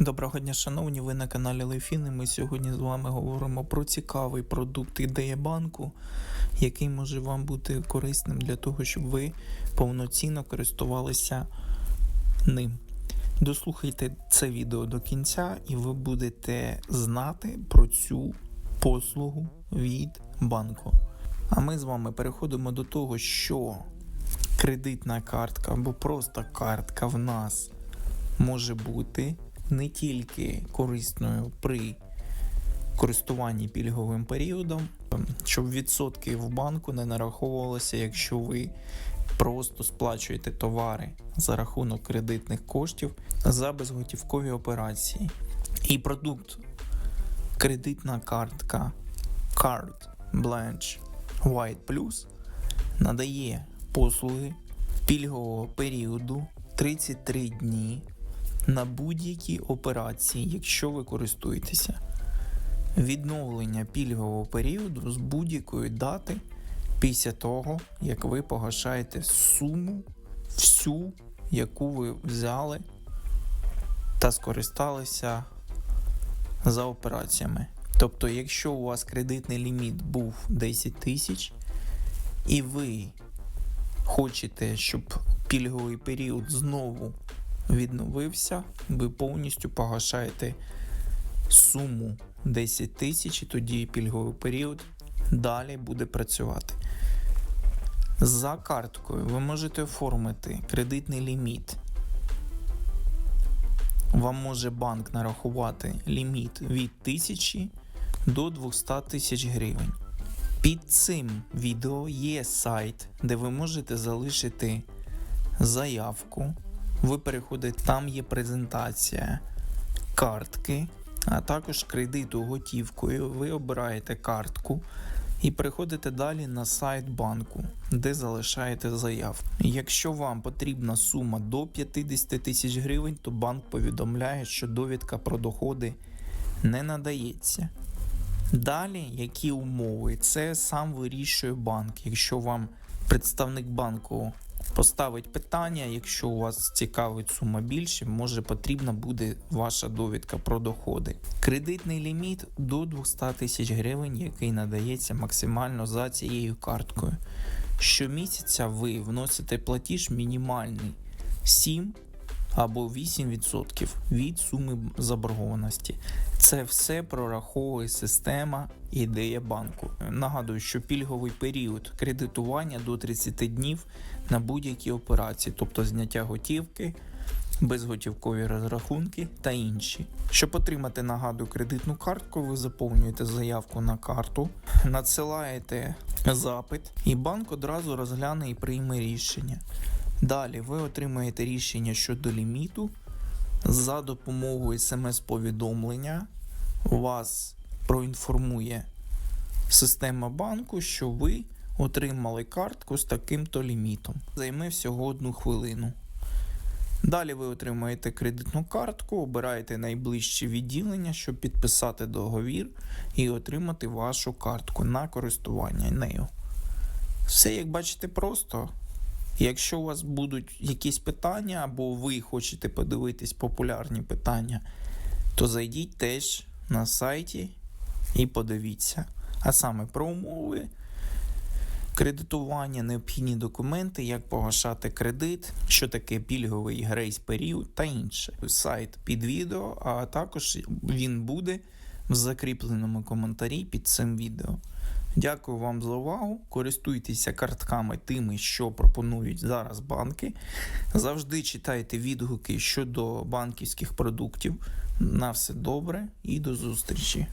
Доброго дня, шановні, ви на каналі Лейфін, Ми сьогодні з вами говоримо про цікавий продукт ідея банку, який може вам бути корисним для того, щоб ви повноцінно користувалися ним. Дослухайте це відео до кінця, і ви будете знати про цю послугу від банку. А ми з вами переходимо до того, що кредитна картка або просто картка в нас може бути не тільки корисною при користуванні пільговим періодом, щоб відсотки в банку не нараховувалися, якщо ви просто сплачуєте товари за рахунок кредитних коштів за безготівкові операції. І продукт кредитна картка Card Blanche White Plus надає послуги пільгового періоду 33 дні на будь-які операції, якщо ви користуєтеся. Відновлення пільгового періоду з будь-якої дати після того, як ви погашаєте суму всю, яку ви взяли та скористалися за операціями. Тобто, якщо у вас кредитний ліміт був 10 тисяч, і ви хочете, щоб пільговий період знову відновився, ви повністю погашаєте суму 10 тисяч, і тоді пільговий період далі буде працювати. За карткою ви можете оформити кредитний ліміт. Вам може банк нарахувати ліміт від 1000 до 200 тисяч гривень. Під цим відео є сайт, де ви можете залишити заявку. Ви переходите, там є презентація картки, а також кредиту готівкою. Ви обираєте картку і переходите далі на сайт банку, де залишаєте заявку. Якщо вам потрібна сума до 50 тисяч гривень, то банк повідомляє, що довідка про доходи не надається. Далі, які умови, це сам вирішує банк. Якщо вам представник банку поставить питання, якщо у вас цікавить сума більше, може потрібна буде ваша довідка про доходи. Кредитний ліміт до 200 тисяч гривень, який надається максимально за цією карткою. Щомісяця ви вносите платіж мінімальний 7 або 8% від суми заборгованості. Це все прораховує система ідея банку. Нагадую, що пільговий період кредитування до 30 днів на будь-які операції, тобто зняття готівки, безготівкові розрахунки та інші. Щоб отримати нагадую кредитну картку, ви заповнюєте заявку на карту, надсилаєте запит, і банк одразу розгляне і прийме рішення. Далі ви отримаєте рішення щодо ліміту. За допомогою смс-повідомлення вас проінформує система банку, що ви отримали картку з таким-то лімітом. Займе всього одну хвилину. Далі ви отримаєте кредитну картку, обираєте найближче відділення, щоб підписати договір і отримати вашу картку на користування нею. Все, як бачите, просто. Якщо у вас будуть якісь питання, або ви хочете подивитись популярні питання, то зайдіть теж на сайті і подивіться. А саме про умови, кредитування, необхідні документи, як погашати кредит, що таке пільговий грейс період та інше. Сайт під відео, а також він буде в закріпленому коментарі під цим відео. Дякую вам за увагу. Користуйтеся картками тими, що пропонують зараз банки. Завжди читайте відгуки щодо банківських продуктів. На все добре і до зустрічі!